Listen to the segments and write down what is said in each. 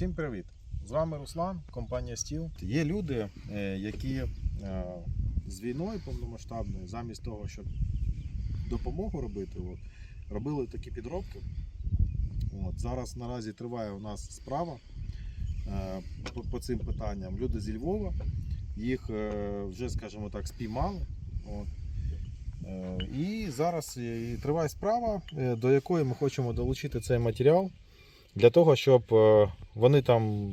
Всім привіт! З вами Руслан, компанія Стіл. Є люди, е, які е, з війною повномасштабною, замість того, щоб допомогу робити, от, робили такі підробки. От, зараз наразі триває у нас справа е, по, по цим питанням. Люди зі Львова, їх вже, скажімо так, спіймали. От. І зараз триває справа, до якої ми хочемо долучити цей матеріал для того, щоб е, вони там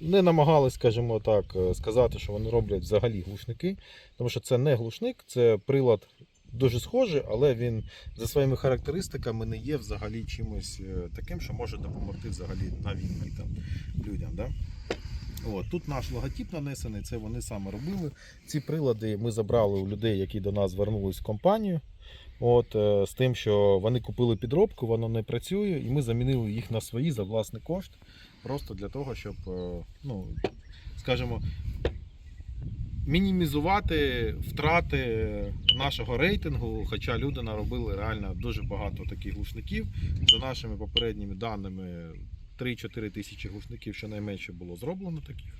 не намагались, скажімо так, е, сказати, що вони роблять взагалі глушники, тому що це не глушник, це прилад дуже схожий, але він за своїми характеристиками не є взагалі чимось е, таким, що може допомогти взагалі на війні там, людям. Да? От, тут наш логотип нанесений, це вони саме робили. Ці прилади ми забрали у людей, які до нас звернулись в компанію. От, е, з тим, що вони купили підробку, воно не працює, і ми замінили їх на свої за власний кошт. Просто для того, щоб, е, ну, скажімо, мінімізувати втрати нашого рейтингу. Хоча люди наробили реально дуже багато таких глушників. За нашими попередніми даними, 3-4 тисячі глушників щонайменше було зроблено таких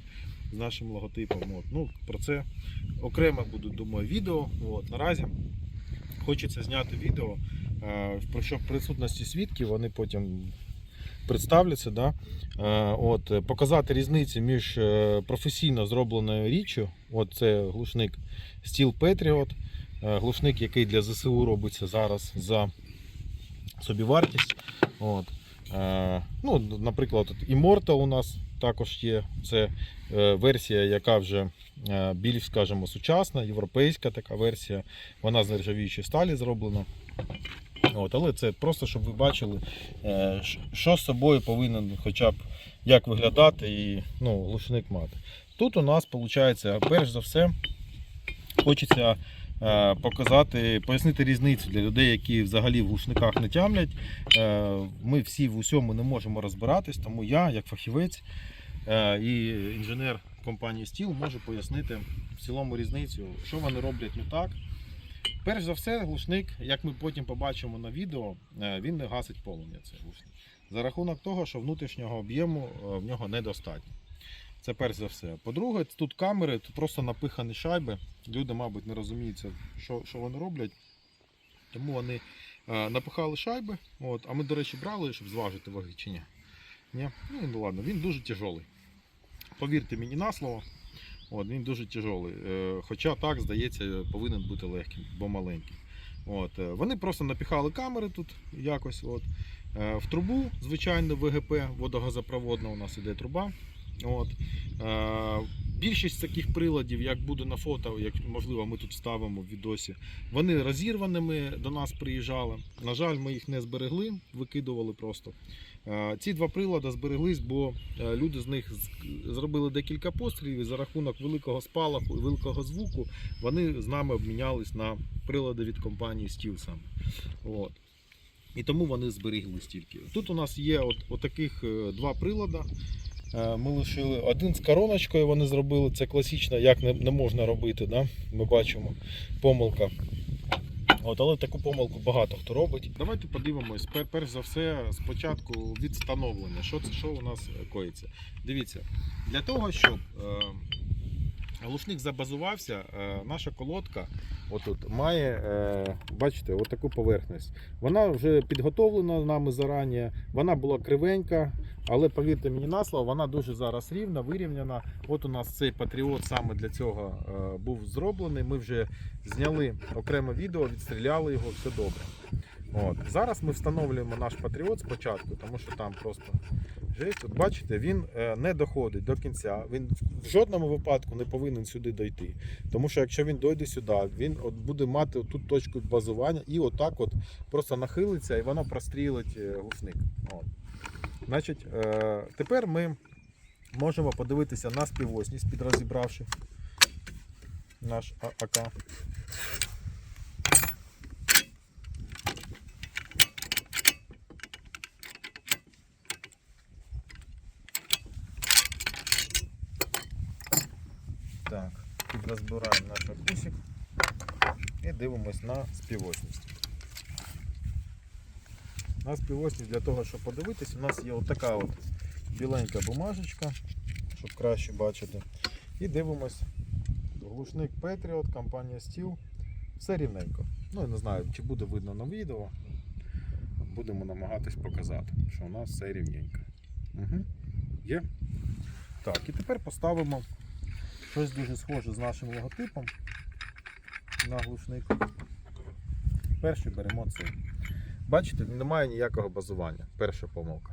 з нашим логотипом. От. Ну, про це окремо буде, думаю, відео. От. Наразі хочеться зняти відео, е, про що в присутності свідків вони потім представляться. Да? Е, От, показати різницю між е, професійно зробленою річчю. От це глушник Steel Patriot, глушник, який для ЗСУ робиться зараз за собівартість. От. Е, Ну, наприклад, Immortal у нас також є. Це е, версія, яка вже е, більш, скажімо, сучасна, європейська така версія. Вона з нержавіючої сталі зроблена. От, але це просто, щоб ви бачили, що з собою повинен хоча б як виглядати і ну, глушник мати. Тут у нас виходить, перш за все, хочеться показати, пояснити різницю для людей, які взагалі в глушниках не тямлять. Е, Ми всі в усьому не можемо розбиратись, тому я, як фахівець е, і інженер компанії Стіл, можу пояснити в цілому різницю, що вони роблять не так. Перш за все, глушник, як ми потім побачимо на відео, е, він не гасить полум'я. Цей глушник. За рахунок того, що внутрішнього об'єму е, в нього недостатньо. Це перш за все. По-друге, тут камери, тут просто напихані шайби. Люди, мабуть, не розуміють, що, що вони роблять. Тому вони е, напихали шайби. От, а ми, до речі, брали, щоб зважити ваги чи ні. Ні? Ну, ну ладно, він дуже тяжелий. Повірте мені на слово. От, він дуже тяжелий. Е, Хоча так, здається, повинен бути легким, бо маленький. От, е, вони просто напіхали камери тут якось. От. Е, В трубу, звичайно, ВГП, водогазопроводна у нас іде труба. От. Е, Більшість таких приладів, як буде на фото, як можливо, ми тут ставимо в відосі, вони розірваними до нас приїжджали. На жаль, ми їх не зберегли, викидували просто. Е, Ці два прилади збереглись, бо е, люди з них зробили декілька пострілів і за рахунок великого спалаху і великого звуку вони з нами обмінялись на прилади від компанії Steel саме. От. І тому вони зберігли стільки. Тут у нас є от, отаких е, два прилади. Е, Ми лишили один з короночкою, вони зробили. Це класично, як не, не можна робити. Да? Ми бачимо помилка. От, але таку помилку багато хто робить. Давайте подивимось, пер- перш за все, спочатку від встановлення. Що це що у нас коїться? Дивіться, для того, щоб е, глушник забазувався, е, наша колодка отут, має, е, бачите, отаку поверхність. Вона вже підготовлена нами зарані, вона була кривенька, але повірте мені на слово, вона дуже зараз рівна, вирівняна. От у нас цей патріот саме для цього е, був зроблений. Ми вже зняли окреме відео, відстріляли його, все добре. От. Зараз ми встановлюємо наш патріот спочатку, тому що там просто жесть. От бачите, він е, не доходить до кінця. Він в жодному випадку не повинен сюди дойти. Тому що якщо він дойде сюди, він от буде мати тут точку базування і отак от просто нахилиться і воно прострілить е, глушник. От. Значить, е, тепер ми можемо подивитися на співосність, підрозібравши наш АК. Так, підрозбираємо наш акусик і дивимось на співосність. На співосність для того, щоб подивитись, у нас є отака от біленька бумажечка, щоб краще бачити. І дивимось. Глушник Patriot, компанія Steel. Все рівненько. Ну, я не знаю, чи буде видно на відео. Будемо намагатись показати, що у нас все рівненько. Угу. Є. Так, і тепер поставимо щось дуже схоже з нашим логотипом на глушник. Перший беремо цей. Бачите, немає ніякого базування. Перша помилка.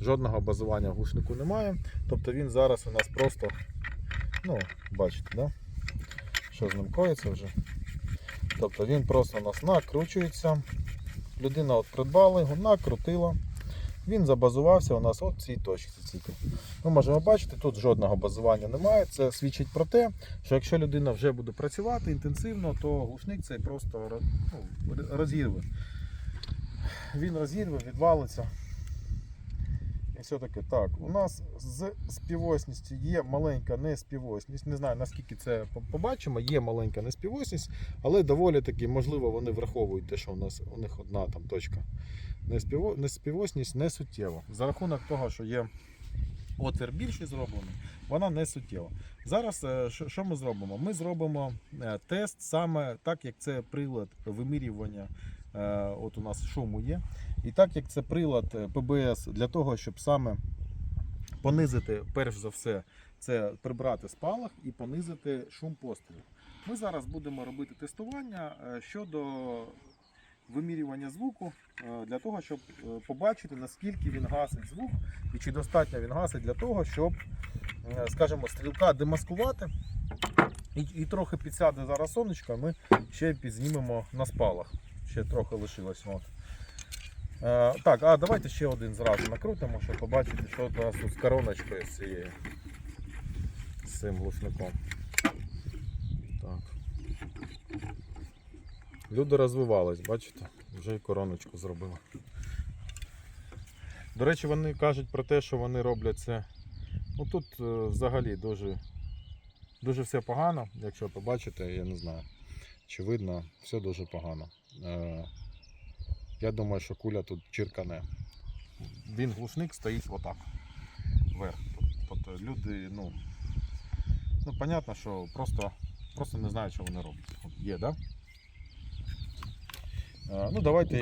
Жодного базування в глушнику немає. Тобто він зараз у нас просто, ну, бачите, да? що з ним коїться вже. Тобто він просто у нас накручується. Людина от придбала його, накрутила. Він забазувався у нас от цій точці. Ми можемо бачити, тут жодного базування немає. Це свідчить про те, що якщо людина вже буде працювати інтенсивно, то глушник цей просто ну, розірве. Він розірве, відвалиться. І все таки так. У нас з співосністю є маленька неспівосність. Не знаю наскільки це побачимо, є маленька неспівосність, але доволі таки, можливо, вони враховують те, що у нас у них одна там точка. Неспівосність не суттєво. За рахунок того, що є отвір більший зроблений, вона не суттєва. Зараз е, що що ми зробимо? Ми зробимо е, тест саме так, як це прилад вимірювання. е, От у нас шуму є. І так як це прилад е, ПБС для того, щоб саме понизити, перш за все, це прибрати спалах і понизити шум пострілу. Ми зараз будемо робити тестування е, щодо вимірювання звуку е, для того, щоб побачити, наскільки він гасить звук і чи достатньо він гасить для того, щоб, скажімо, стрілка демаскувати. І, і трохи підсяде зараз сонечко, ми ще підзнімемо на спалах. Ще трохи лишилось. От. Е, так, а давайте ще один зразу накрутимо, щоб побачити, що у нас тут з короночкою з цією. З цим глушником. Так. Люди розвивались, бачите? Вже і короночку зробили. До речі, вони кажуть про те, що вони роблять це. Ну тут е, взагалі дуже, дуже все погано, якщо побачите, я не знаю, чи видно, все дуже погано. Я думаю, що куля тут чиркане. Він глушник стоїть отак. Вверх. Тобто люди, ну. Ну, понятно, що просто, просто не знають, що вони роблять. Є, да? Е, ну, давайте,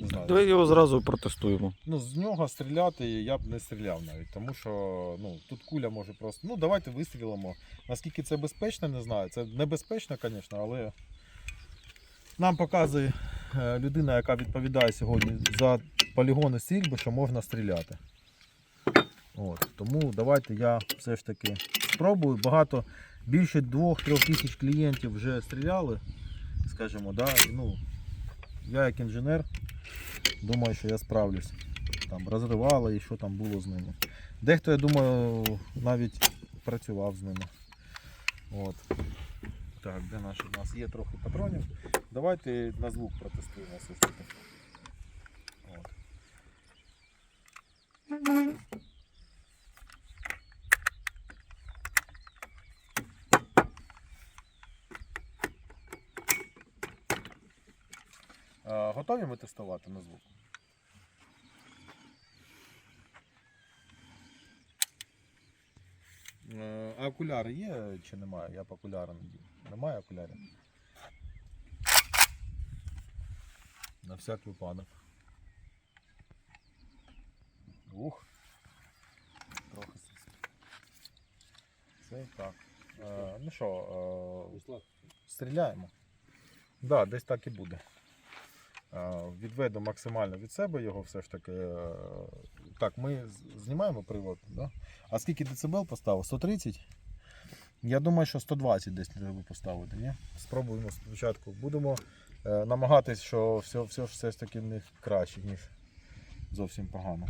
не знаю. Давай його зразу протестуємо. Ну, з нього стріляти я б не стріляв навіть, тому що ну, тут куля може просто. Ну, давайте вистрілимо. Наскільки це безпечно, не знаю. Це небезпечно, звісно, але нам показує людина, яка відповідає сьогодні за полігони стрільби, що можна стріляти. От, тому давайте я все ж таки спробую. Багато більше 2-3 тисяч клієнтів вже стріляли, скажімо, да? ну, я як інженер думаю, що я справлюсь там розривали і що там було з ними. Дехто, я думаю, навіть працював з ними. От. Так, де наші? У нас є трохи патронів. Давайте на звук протестуємо все ж таки. От. Готові ми тестувати на звук? Е, А окуляри є чи немає? Я окуляри надів. Немає окулярів? На всяк випадок. Ух. Трохи. Це так. Е, ну що, е, стріляємо. Так, да, десь так і буде. Е, Відведу максимально від себе його все ж таки. е, Так, ми знімаємо привод, да? А скільки децибел поставив? 130? Я думаю, що 120 десь треба поставити, ні? Спробуємо спочатку. Будемо намагатись, що все, все, все ж таки в них краще, ніж зовсім погано.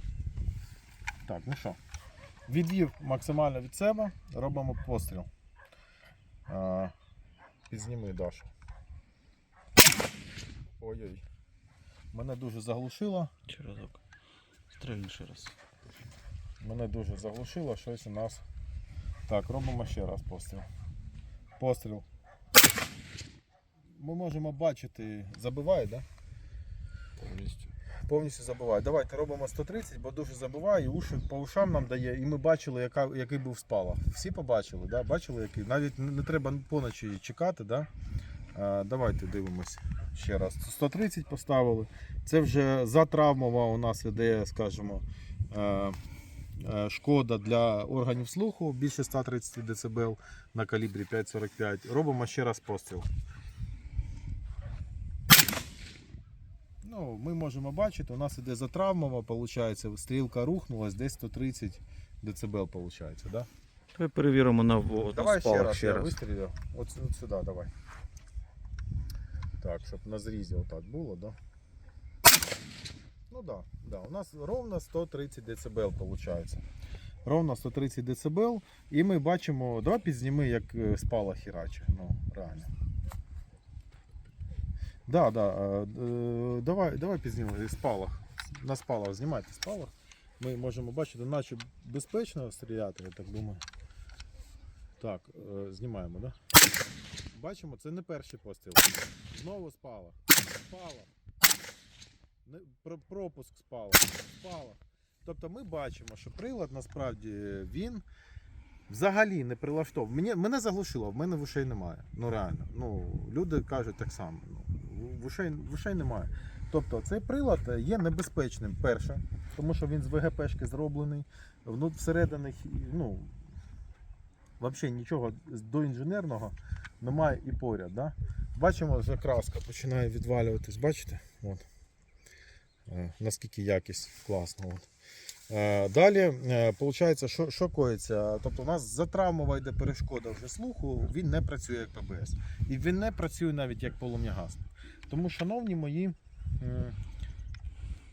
Так, ну що, відвів максимально від себе, робимо постріл. Е, Підзніми Дашу. Ой-ой. Мене дуже заглушило. Ще разок. Стрельни ще раз. Мене дуже заглушило, щось у нас. Так, робимо ще раз постріл. Постріл. Ми можемо бачити, забиває? Да? Повністю. повністю забиває. Давайте робимо 130, бо дуже забиває, і уші по ушам нам дає. І ми бачили, яка, який був спалах. Всі побачили, да? бачили, який. Навіть не треба поночі чекати. Да? А, давайте дивимося ще раз. 130 поставили. Це вже затравмова у нас іде, скажімо, е, е, шкода для органів слуху більше 130 дБ на калібрі 5,45. Робимо ще раз постріл. Ну, ми можемо бачити, у нас іде затравмова, виходить, стрілка рухнулась, десь 130 дБ, виходить, да? Давай перевіримо на, в- на Давай ще раз, ще я раз. вистрілю. От, от сюди давай. Так, щоб на зрізі отак було, да? Ну да, да. У нас ровно 130 дБ виходить. Ровно 130 дБ. І ми бачимо, давай підзніми, як е, спала хіраче. Ну, реально. Да, да, е, давай, давай підзнімемо спалах. На спалах знімайте спалах. Ми можемо бачити, наче безпечно стріляти, я так думаю. Так, знімаємо, да? Бачимо, це не перший постріл. Знову спала. Спала. Не, про- пропуск спала. Спала. Тобто ми бачимо, що прилад насправді він взагалі не прилаштований. Мені, мене заглушило, в мене вушей немає. Ну реально. Ну, люди кажуть так само. Ну, вушей, вушей немає. Тобто цей прилад є небезпечним, перше, тому що він з ВГПшки зроблений. Вну- Всередині, ну, взагалі нічого з- доінженерного немає і поряд. Да? Бачимо, вже краска починає відвалюватись, бачите? От. Е, Наскільки якість класна. От. Е, Далі, виходить, що, що коїться? Тобто у нас затравмова йде перешкода вже слуху, він не працює як ПБС. І він не працює навіть як полум'ягасник. Тому, шановні мої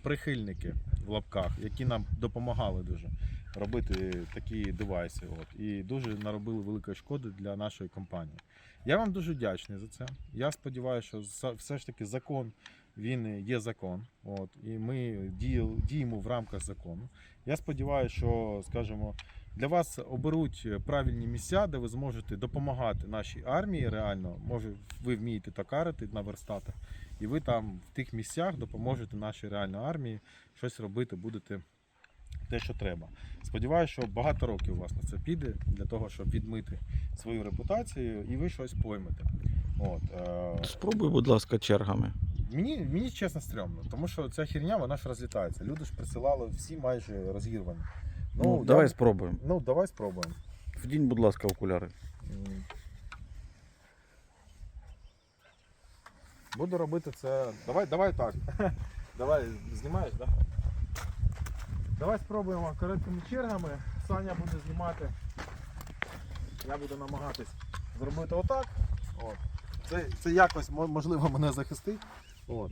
прихильники в лапках, які нам допомагали дуже робити такі девайси. От, і дуже наробили великої шкоди для нашої компанії. Я вам дуже вдячний за це. Я сподіваюся, що все ж таки закон він є закон. От, і ми діємо в рамках закону. Я сподіваюся, що, скажімо, для вас оберуть правильні місця, де ви зможете допомагати нашій армії реально. Може, ви вмієте токарити на верстатах, і ви там в тих місцях допоможете нашій реально армії щось робити, будете те, що треба. Сподіваюся, що багато років у вас на це піде для того, щоб відмити свою репутацію, і ви щось поймете. От, е, Спробуй, будь ласка, чергами. Мені, мені чесно стрьомно, тому що ця херня вона ж розлітається. Люди ж присилали всі майже розірвані. Ну, я- давай спробуємо. ну давай спробуємо. Вдінь, будь ласка, окуляри. Буду робити це. Давай, давай так. Давай, знімаєш, так? Да? Давай спробуємо короткими чергами. Саня буде знімати. Я буду намагатись зробити отак. От. Це, це якось можливо мене захистить. От.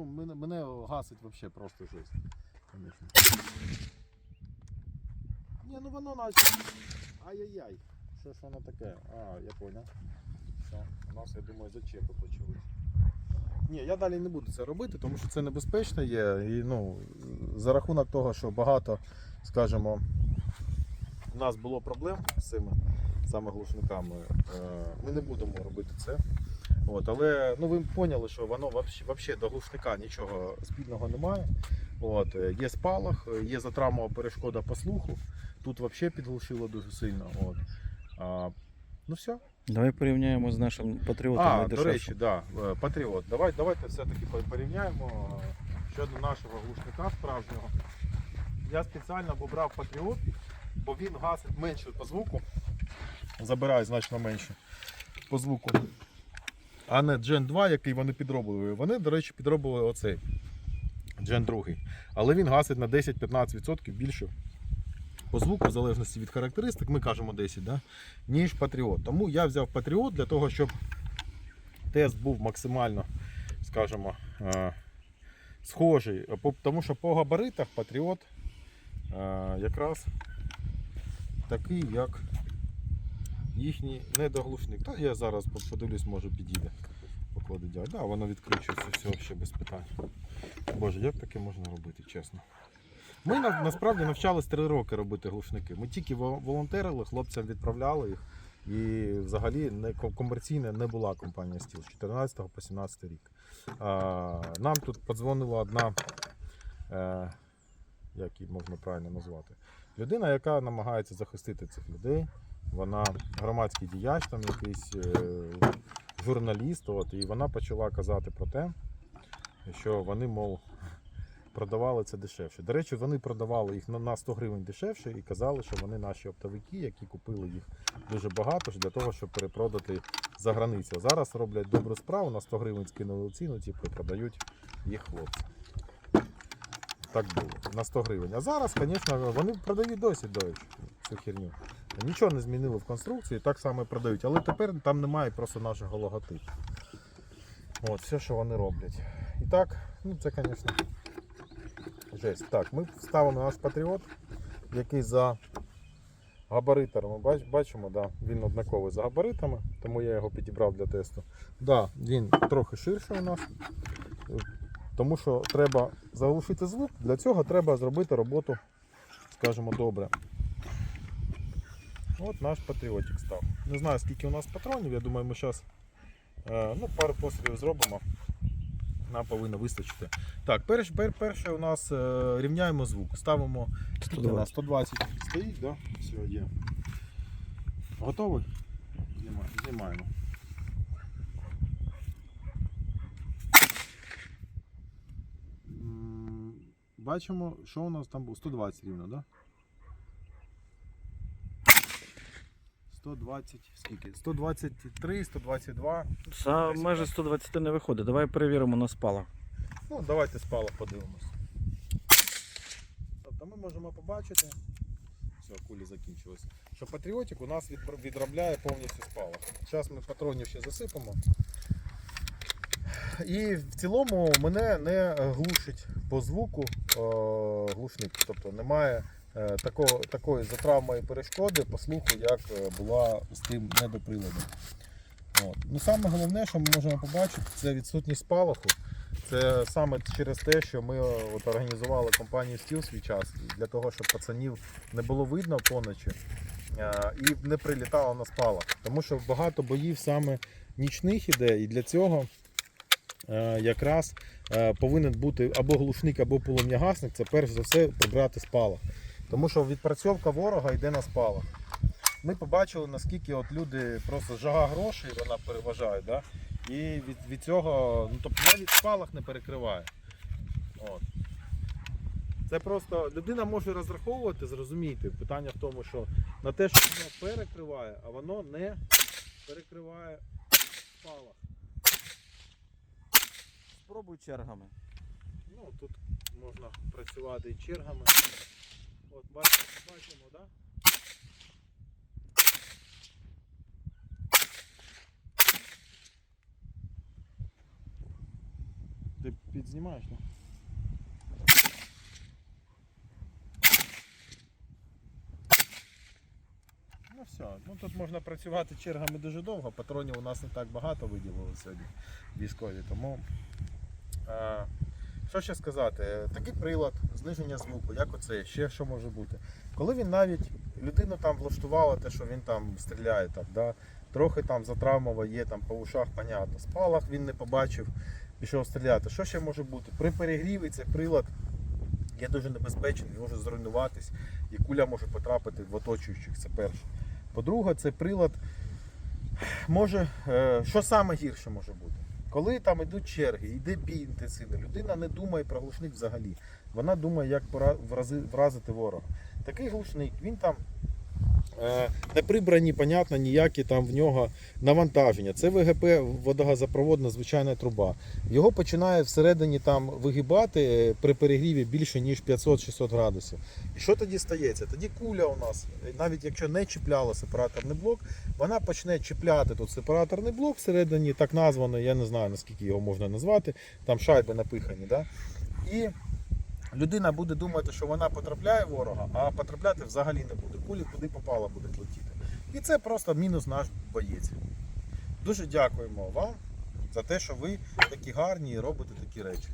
Ну, мене, мене гасить взагалі просто жесть. Конечно. Ні, ну воно наче. Ай-яй-яй. Що ж воно таке? А, я понял. Все, у нас, я думаю, зачепи почались. Ні, я далі не буду це робити, тому що це небезпечно є. І ну, за рахунок того, що багато, скажімо, у нас було проблем з цими саме глушниками, е, ми не будемо робити це. От, але ну, ви поняли, що воно взагалі до глушника нічого спільного немає. От, е, є спалах, е, є затравмова перешкода по слуху. Тут взагалі підглушило дуже сильно. От. А, ну все. Давай порівняємо з нашим патріотом А, до речі, да, е, Патріот. Давай, давайте все-таки порівняємо щодо нашого глушника справжнього. Я спеціально обрав Патріот, бо він гасить менше по звуку. Забирає значно менше по звуку. А не Gen 2, який вони підробили. Вони, до речі, підробили оцей Gen 2. Але він гасить на 10-15% більше по звуку, в залежності від характеристик, ми кажемо 10, да? ніж Патріот. Тому я взяв Патріот для того, щоб тест був максимально, скажімо, е, схожий. Тому що по габаритах Патріот е, якраз такий, як їхній недоглушник. Та я зараз подивлюсь, може підійде. Покладе дядь. Да, воно відкручується все ще без питань. Боже, як таке можна робити, чесно. Ми на, насправді навчались три роки робити глушники. Ми тільки волонтерили, хлопцям відправляли їх. І взагалі не комерційна не була компанія Стіл з 14 по 17 рік. А, нам тут подзвонила одна, е, як її можна правильно назвати, людина, яка намагається захистити цих людей. Вона громадський діяч, там якийсь е, журналіст, от, і вона почала казати про те, що вони, мов, продавали це дешевше. До речі, вони продавали їх на- на 100 гривень дешевше і казали, що вони наші оптовики, які купили їх дуже багато для того, щоб перепродати за границю. Зараз роблять добру справу, на 100 гривень скинули ціну, типу, продають їх хлопці. Так було, на 100 гривень. А зараз, звісно, вони продають досі до цю херню. Нічого не змінили в конструкції, так само і продають. Але тепер там немає просто нашого логотипу. От, все, що вони роблять. І так, ну це, звісно, жесть. Так, ми вставимо наш патріот, який за габаритами бач, бачимо, да, він однаковий за габаритами, тому я його підібрав для тесту. Да, він трохи ширший у нас, тому що треба заглушити звук, для цього треба зробити роботу, скажімо, добре. От наш патріотик став. Не знаю скільки у нас патронів, я думаю, ми зараз ну, пару пострілів зробимо. Нам повинно вистачити. Так, перш, пер, перше у нас е, рівняємо звук. Ставимо скільки у нас? 120 стоїть, да? Все, є. Готовий? Знімаємо. Знімаємо. Бачимо, що у нас там було 120 рівно, так? Да? 120, скільки? 123, 122. За майже 120 не виходить. Давай перевіримо на спалах. Ну, давайте спалах подивимось. Тобто ми можемо побачити, все, кулі закінчились, що патріотик у нас від- відробляє повністю спалах. Зараз ми патронів ще засипемо. І в цілому мене не глушить по звуку е, глушник. Тобто немає е, такого, такої затравмої перешкоди по слуху, як е, була з тим недоприладом. От. Ну, саме головне, що ми можемо побачити, це відсутність спалаху. Це саме через те, що ми е, от організували компанію Стіл свій час для того, щоб пацанів не було видно поночі і не прилітало на спалах. Тому що багато боїв саме нічних іде, і для цього якраз повинен бути або глушник, або полум'ягасник. Це перш за все прибрати спалах. Тому що відпрацьовка ворога йде на спалах. Ми побачили, наскільки от люди просто жага грошей вона переважає. Да? І від, від цього, ну тобто навіть спалах не перекриває. От. Це просто людина може розраховувати, зрозумійте. Питання в тому, що на те, що воно перекриває, а воно не перекриває спалах. Спробуй чергами. Ну, тут можна працювати і чергами. От бачимо, бачимо, да? Ти підзнімаєш, ну? Ну все, ну тут можна працювати чергами дуже довго, патронів у нас не так багато виділили сьогодні військові, тому. Е, що ще сказати? Такий прилад, зниження звуку, як оце, ще що може бути. Коли він навіть людину там влаштувала, те, що він там стріляє, так, да? трохи там затравмова є, там по ушах, понятно. Спалах він не побачив, пішов стріляти. Що ще може бути? При перегріві цей прилад є дуже небезпечний, він може зруйнуватись, і куля може потрапити в оточуючих. Це перше. По-друге, цей прилад може, е, що саме гірше може бути? Коли там йдуть черги, йде бій інтенсивний, людина не думає про глушник взагалі. Вона думає, як вразити ворога. Такий глушник, він там е, не прибрані, понятно, ніякі там в нього навантаження. Це ВГП водогазопроводна звичайна труба. Його починає всередині там вигибати е, при перегріві більше ніж 500-600 градусів. І що тоді стається? Тоді куля у нас, е, навіть якщо не чіпляла сепараторний блок, вона почне чіпляти тут сепараторний блок всередині, так названий, я не знаю наскільки його можна назвати, там шайби напихані. Да? І людина буде думати, що вона потрапляє ворога, а потрапляти взагалі не буде. Кулі куди попала будуть летіти. І це просто мінус наш боєць. Дуже дякуємо вам за те, що ви такі гарні і робите такі речі.